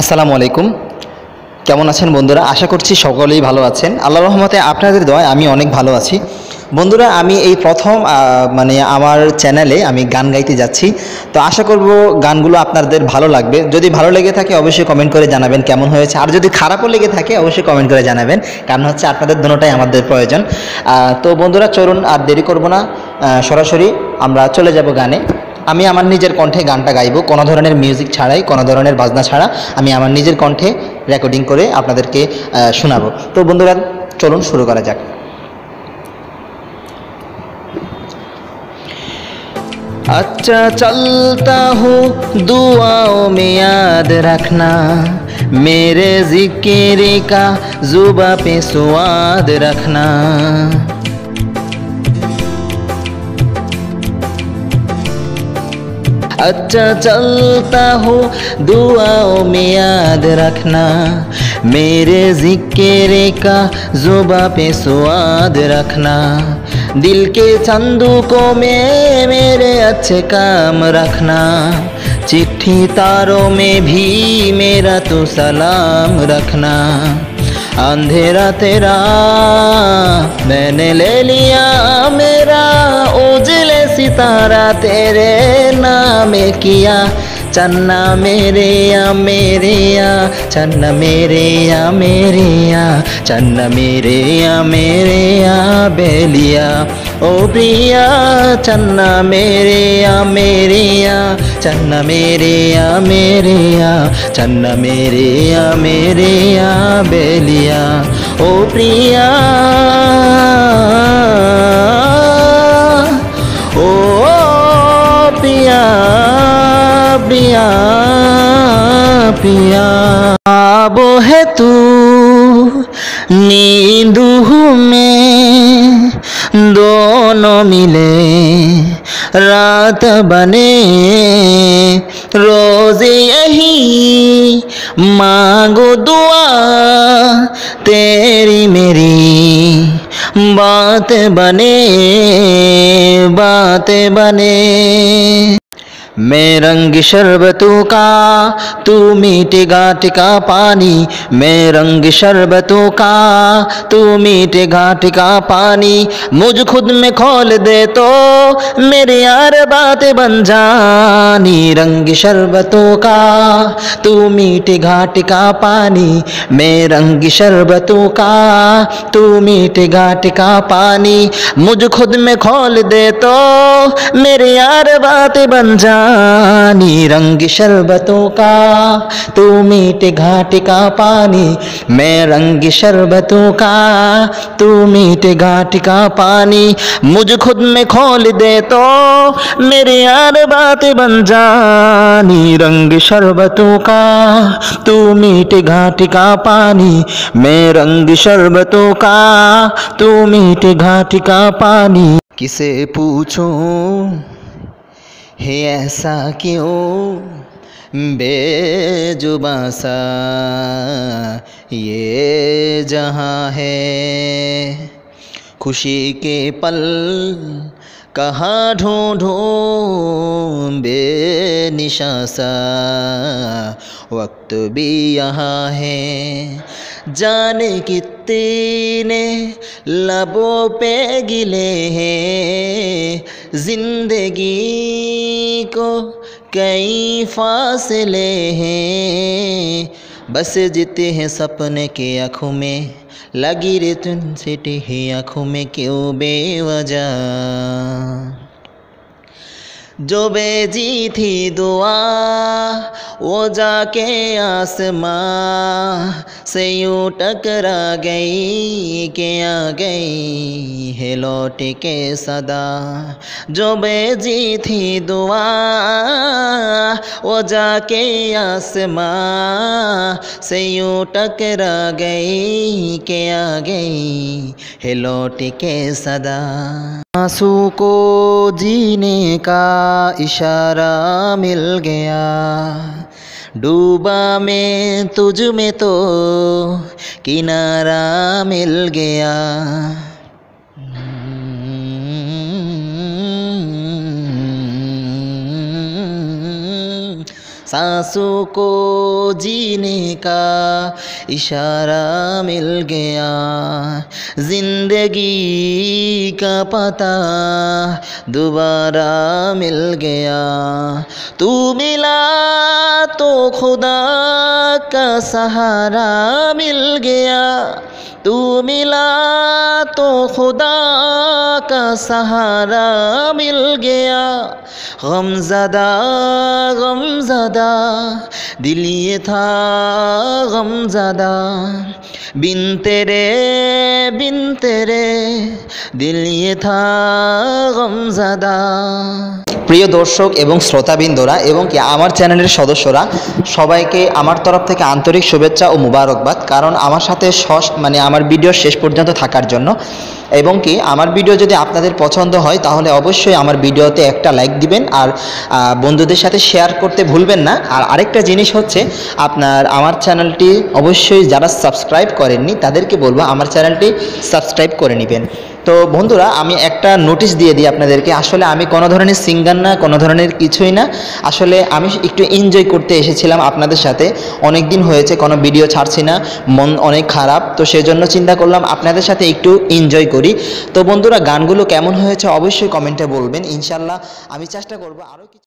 আসসালামু আলাইকুম। কেমন আছেন বন্ধুরা? আশা করছি সকলেই ভালো আছেন। আল্লাহ রহমতে আপনাদের দয় আমি অনেক ভালো আছি। বন্ধুরা, আমি এই প্রথম মানে আমার চ্যানেলে আমি গান গাইতে যাচ্ছি। তো আশা করব গানগুলো আপনাদের ভালো লাগবে। যদি ভালো লেগে থাকে, অবশ্যই কমেন্ট করে জানাবেন কেমন হয়েছে। আর যদি খারাপও লেগে থাকে, অবশ্যই কমেন্ট করে জানাবেন। কারণ হচ্ছে আপনাদের দুটোটাই আমাদের প্রয়োজন। তো বন্ধুরা, চলুন আর দেরি করব না। সরাসরি আমরা চলে যাব গানে। আমি আমার নিজের কণ্ঠে গানটা গাইবো কোনো ধরনের মিউজিক ছাড়াই কোনো ধরনের বাজনা ছাড়া আমি আমার নিজের কণ্ঠে রেকর্ডিং করে আপনাদেরকে আহ, শোনাবো তো বন্ধুরা চলুন শুরু করা যাক अच्छा चलता हूँ दुआओं में याद रखना मेरे जिक्र का जुबा पे स्वाद रखना अच्छा चलता हो, दुआओं में याद रखना। मेरे ज़िक्र का जुबा पे स्वाद रखना। दिल के संदूकों में मेरे अच्छे काम रखना। चिट्ठी तारों में भी मेरा तो सलाम रखना। अंधेरा तेरा, मैंने ले लिया मेरा, उजले सितारा तेरे नाम किया। चन्ना मेरे या मेरे या, चन्ना मेरे या मेरे या, चन्ना मेरे या मेरे या, बेलिया। ओ प्रिया, चन्ना मेरे या मेरे या चन्ना मेरे या मेरे या चन्ना मेरे या मेरे या बेलिया। ओ प्रिया, ओ पिया पिया पिया आबो है तू नींद मैं दोनों मिले, रात बने। रोज यही मांगो दुआ, तेरी मेरी बात बने बात बने। मैं रंग शरबतों का, तू मीठे घाट का पानी। मैं रंग शरबतों का, तू मीठे घाट का पानी। मुझ खुद में खोल दे तो मेरे यार बात बन जानी। रंग शरबतों का, तू मीठे घाट का पानी। मैं रंग शरबतों का, तू मीठे घाट का पानी। मुझ खुद में खोल दे तो मेरे यार बात बन जानी रंग शरबतों का, तू मीठे घाट का पानी, मैं रंग शरबतों का, तू मीठे घाट का पानी, मुझ खुद में खोल दे तो मेरे यार बात बन जानी। रंग शरबतों का, तू मीठे घाट का पानी, मैं रंग शरबतों का, तू मीठे घाट का पानी। किसे पूछूँ? है ऐसा क्यों? बेजुबा सा, ये जहाँ है। खुशी के पल कहाँ ढूंढूं? बेनिशा सा वक्त भी यहाँ है। जाने कितने लबों पे गिले हैं। ज़िंदगी को कई फासले हैं। बस जीते हैं सपने के आँखों में। लगी रे तुम सिटी है आँखों में क्यों बेवजह? जो बेजी थी दुआ वो जाके आसमां से यूँ टकरा गई के आ गई है लौट के सदा। जो बेजी थी दुआ, वो जाके आसमां से यूँ टकरा गई के आ गई है लौट के सदा। आँसू को जीने का इशारा मिल गया। डूबा मैं तुझ में तो किनारा मिल गया। सांसों को जीने का इशारा मिल गया। ज़िंदगी का पता दोबारा मिल गया। तू मिला तो खुदा का सहारा मिल गया। तू मिला तो खुदा का सहारा मिल गया। গমজাদা গমজাদা, দিলিয়ে থা গমজাদা। বিন তেরে বিনতে রে, দিলিয়ে থা গমজাদা। প্রিয় দর্শক এবং শ্রোতাবৃন্দরা এবং কি আমার চ্যানেলের সদস্যরা, সবাইকে আমার তরফ থেকে আন্তরিক শুভেচ্ছা ও মুবারকবাদ। কারণ আমার সাথে সস মানে আমার ভিডিও শেষ পর্যন্ত থাকার জন্য। এবং কি, আমার ভিডিও যদি আপনাদের পছন্দ হয়, তাহলে অবশ্যই আমার ভিডিওতে একটা লাইক দিবেন। আর বন্ধুদের সাথে শেয়ার করতে ভুলবেন না। আর আরেকটা জিনিস হচ্ছে, আপনার, আমার চ্যানেলটি অবশ্যই যারা সাবস্ক্রাইব করেননি, তাদেরকে বলব, আমার চ্যানেলটি সাবস্ক্রাইব করে নেবেন। তো বন্ধুরা, আমি একটা নোটিশ দিয়ে দিই আপনাদেরকে। আসলে আমি কোনো ধরনের সিঙ্গার না, কোনো ধরনের কিছুই না। আসলে আমি একটু এনজয় করতে এসেছিলাম আপনাদের সাথে। অনেক দিন হয়েছে, কোনো ভিডিও ছাড়ছি না, মন অনেক খারাপ। তো সেজন্য চিন্তা করলাম আপনাদের সাথে একটু এনজয় করি। তো বন্ধুরা, গানগুলো কেমন হয়েছে অবশ্যই কমেন্টে বলবেন। ইনশাল্লাহ আমি চেষ্টা করব আরও কিছু